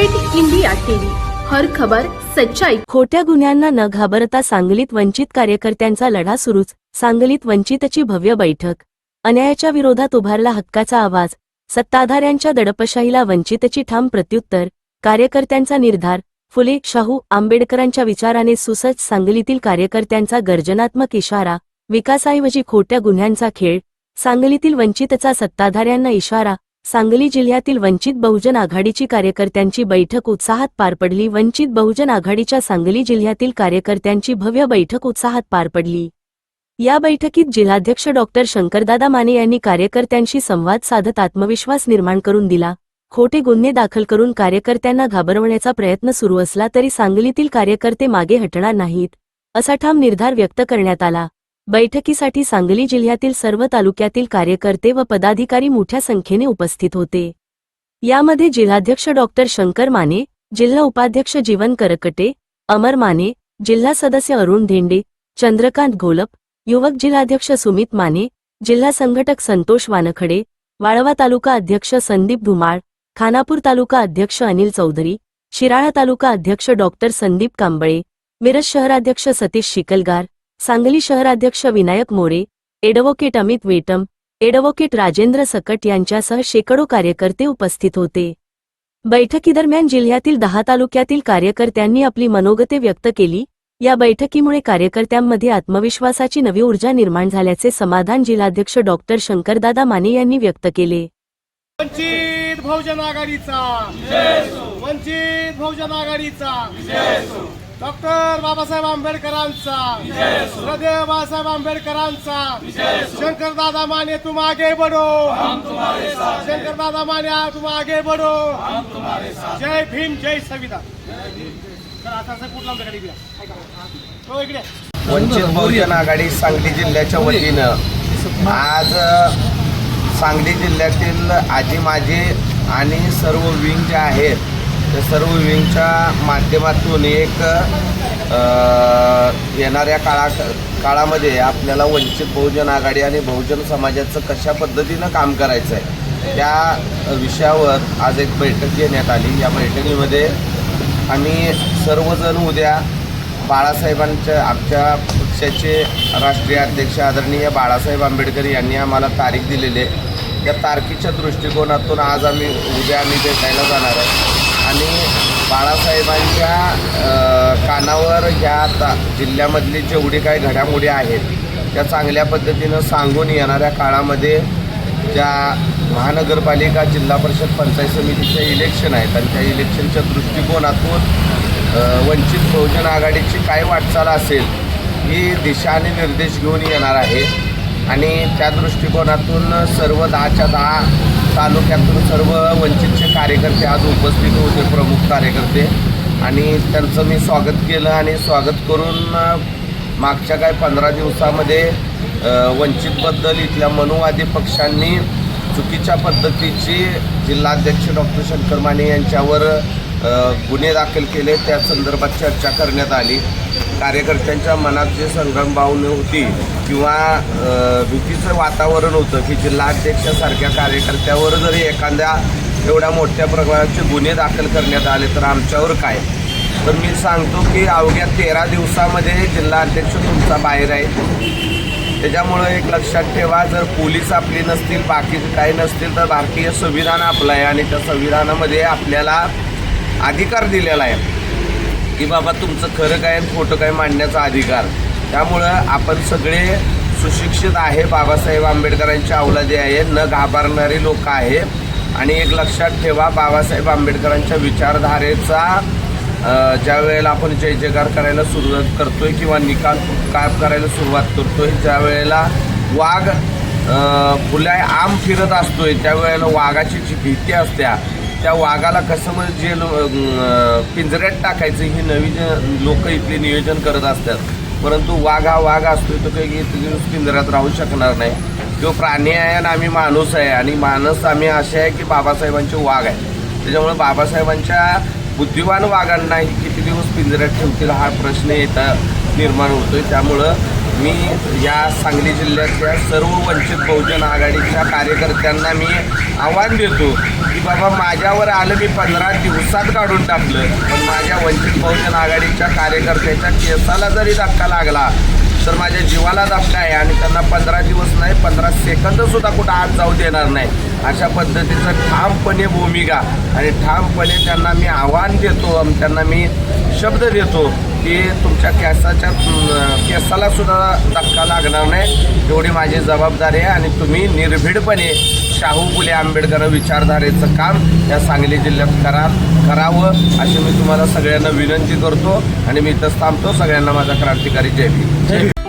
Red India TV. हर खबर सच्चाई. खोट्या गुन्ह्यांना न घाबरता सांगलीत वंचित कार्यकर्त्यांचा लढा सुरूच. सांगलीत वंचितची भव्य बैठक. अन्यायाच्या विरोधात उभारला हक्काचा आवाज. सत्ताधाऱ्यांच्या दडपशाहीला वंचितची ठाम प्रत्युत्तर. कार्यकर्त्यांचा निर्धार. फुले शाहू आंबेडकरांच्या विचाराने सुसज्ज सांगलीतील कार्यकर्त्यांचा गर्जनात्मक इशारा. विकासाऐवजी खोट्या गुन्ह्यांचा खेळ. सांगलीतील वंचितचा सत्ताधाऱ्यांना इशारा. सांगली जिल्ह्यातील वंचित बहुजन आघाडीची कार्यकर्त्यांची बैठक उत्साहात पार पडली. वंचित बहुजन आघाडीच्या सांगली जिल्ह्यातील कार्यकर्त्यांची भव्य बैठक उत्साहात पार पडली. या बैठकीत जिल्हाध्यक्ष डॉक्टर शंकरदादा माने यांनी कार्यकर्त्यांशी संवाद साधत आत्मविश्वास निर्माण करून दिला. खोटे गुन्हे दाखल करून कार्यकर्त्यांना घाबरवण्याचा प्रयत्न सुरू असला तरी सांगलीतील कार्यकर्ते मागे हटणार नाहीत असा ठाम निर्धार व्यक्त करण्यात आला. बैठकीसाठी सांगली जिल्ह्यातील सर्व तालुक्यातील कार्यकर्ते व पदाधिकारी मोठ्या संख्येने उपस्थित होते. यामध्ये जिल्हाध्यक्ष डॉक्टर शंकर माने जिल्हा उपाध्यक्ष जीवन करकटे अमर माने जिल्हा सदस्य अरुण धेंडे चंद्रकांत घोलप युवक जिल्हाध्यक्ष सुमित माने जिल्हा संघटक संतोष वानखडे वाळवा तालुका अध्यक्ष संदीप धुमाळ खानापूर तालुका अध्यक्ष अनिल चौधरी शिराळा तालुका अध्यक्ष डॉक्टर संदीप कांबळे मिरज शहराध्यक्ष सतीश शिकलगार सांगली शहराध्यक्ष विनायक मोरे एडव्होकेट अमित वेटम एडव्होकेट राजेंद्र सकट यांच्यासह शेकडो कार्यकर्ते उपस्थित होते. बैठकीदरम्यान जिल्ह्यातील दहा तालुक्यातील कार्यकर्त्यांनी आपली मनोगते व्यक्त केली. या बैठकीमुळे कार्यकर्त्यांमध्ये आत्मविश्वासाची नवी ऊर्जा निर्माण झाल्याचे समाधान जिल्हाध्यक्ष डॉक्टर शंकरदादा माने यांनी व्यक्त केले. वंचित बहुजन आघाडीचा. वंचित बहुजन आघाडीचा. डॉक्टर बाबासाहेब आंबेडकरांचा. हृदय बाबासाहेब आंबेडकरांचा. शंकर दादा माने तुम आगे बढ़ो शंकर दादा माने तुम आगे बढ़ो जय भीम जय संविधान. हो, वंचित बहुजन आघाडी सांगली जिल्ह्याच्या वतीनं आज सांगली जिल्ह्यातील आजी माजी आणि सर्व विंग जे आहेत त्या सर्व विंगच्या माध्यमातून एक येणाऱ्या काळा काळामध्ये आपल्याला वंचित बहुजन आघाडी आणि बहुजन समाजाचं कशा पद्धतीनं काम करायचं आहे त्या विषयावर आज एक बैठक घेण्यात आली. या बैठकीमध्ये आम्ही सर्वजण उद्या बाळासाहेबांच्या आमच्या पक्षाचे राष्ट्रीय अध्यक्ष आदरणीय बाळासाहेब आंबेडकर यांनी आम्हाला तारीख दिलेली आहे. त्या तारखेच्या दृष्टिकोनातून आज आम्ही उद्या आम्ही भेटायला जाणार आहे आणि बाळासाहेबांच्या कानावर ह्या ता जिल्ह्यामधली जेवढी काही घडामोडी आहेत त्या चांगल्या पद्धतीनं सांगून येणाऱ्या काळामध्ये ज्या महानगरपालिका जिल्हा परिषद पंचायत समितीचे इलेक्शन आहेत आणि त्या इलेक्शनच्या दृष्टिकोनातून वंचित बहुजन आघाडीची काय वाटचाल असेल ही दिशा आणि निर्देश घेऊन येणार आहे. आणि त्या दृष्टिकोनातून सर्व दहाच्या दहा तालुक्यातून सर्व वंचितचे कार्यकर्ते आज उपस्थित होते प्रमुख कार्यकर्ते. आणि त्यांचं मी स्वागत केलं आणि स्वागत करून मागच्या काय पंधरा दिवसामध्ये वंचितबद्दल इथल्या मनुवादी पक्षांनी चुकीच्या पद्धतीची जिल्हाध्यक्ष डॉक्टर शंकर माने यांच्यावर गुन्हे दाखल केले त्या संदर्भात चर्चा करण्यात आली. कार्यकर्त्यांच्या मनात जे संभ्रमभावना होती किंवा भीतीचं वातावरण होतं की जिल्हाध्यक्षासारख्या कार्यकर्त्यावर जरी एखाद्या एवढ्या मोठ्या प्रमाणाचे गुन्हे दाखल करण्यात आले तर आमच्यावर काय? तर मी सांगतो की अवघ्या तेरा दिवसामध्ये जिल्हाध्यक्ष तुमचा बाहेर आहे. त्याच्यामुळं एक लक्षात ठेवा जर पोलीस आपली नसतील बाकी काही नसतील तर भारतीय संविधान आपलं आहे आणि त्या संविधानामध्ये आपल्याला अधिकार दिलेला आहे. की बाबा तुमचं खरं काय खोटं काय मांडण्याचा अधिकार. त्यामुळं आपण सगळे सुशिक्षित आहे. बाबासाहेब आंबेडकरांच्या अवलादी आहे. न घाबरणारी लोक आहे. आणि एक लक्षात ठेवा बाबासाहेब आंबेडकरांच्या विचारधारेचा ज्या वेळेला आपण जय जयकार करायला सुरुवात करतोय किंवा निकाल काम करायला सुरुवात करतोय ज्या वेळेला वाघ फुल्या आम फिरत असतोय त्यावेळेला वाघाची जी भीती असत्या त्या वाघाला कसं म्हणजे लो- पिंजऱ्यात टाकायचं ही नवीन लोक इथले नियोजन करत असतात. परंतु वाघ हा वाघ असतो तो काही दिवस पिंजऱ्यात राहू शकणार नाही. जो प्राणी आहे आणि आम्ही माणूस आहे. आणि माणूस आम्ही असे आहे की बाबासाहेबांचे वाघ आहे. त्याच्यामुळे बाबासाहेबांच्या बुद्धिवान वाघांना किती दिवस पिंजऱ्यात ठेवतील हा प्रश्न येता निर्माण होतोय. त्यामुळं मी या सांगली जिल्ह्यातल्या सर्व वंचित बहुजन आघाडीच्या कार्यकर्त्यांना मी आव्हान देतो की बाबा माझ्यावर आलं मी पंधरा दिवसात काढून टाकलं. पण माझ्या वंचित बहुजन आघाडीच्या कार्यकर्त्याच्या केसाला जरी धक्का लागला तर माझ्या जीवाला धक्का आहे आणि त्यांना पंधरा दिवस नाही पंधरा सेकंदसुद्धा कुठं आत जाऊ देणार नाही. अशा पद्धतीचं ठामपणे भूमिका आणि ठामपणे त्यांना मी आव्हान देतो त्यांना मी शब्द देतो. की तुमच्या केसाच्या केसाला सुद्धा धक्का लागणार नाही. एवढी माझी जबाबदारी आहे आणि तुम्ही निर्भीडपणे शाहू फुले आंबेडकर विचारधारेचं काम या सांगली जिल्ह्यात करा करावं अशी मी तुम्हाला सगळ्यांना विनंती करतो आणि मी इथंच थांबतो. सगळ्यांना माझा क्रांतिकारी जय भीम.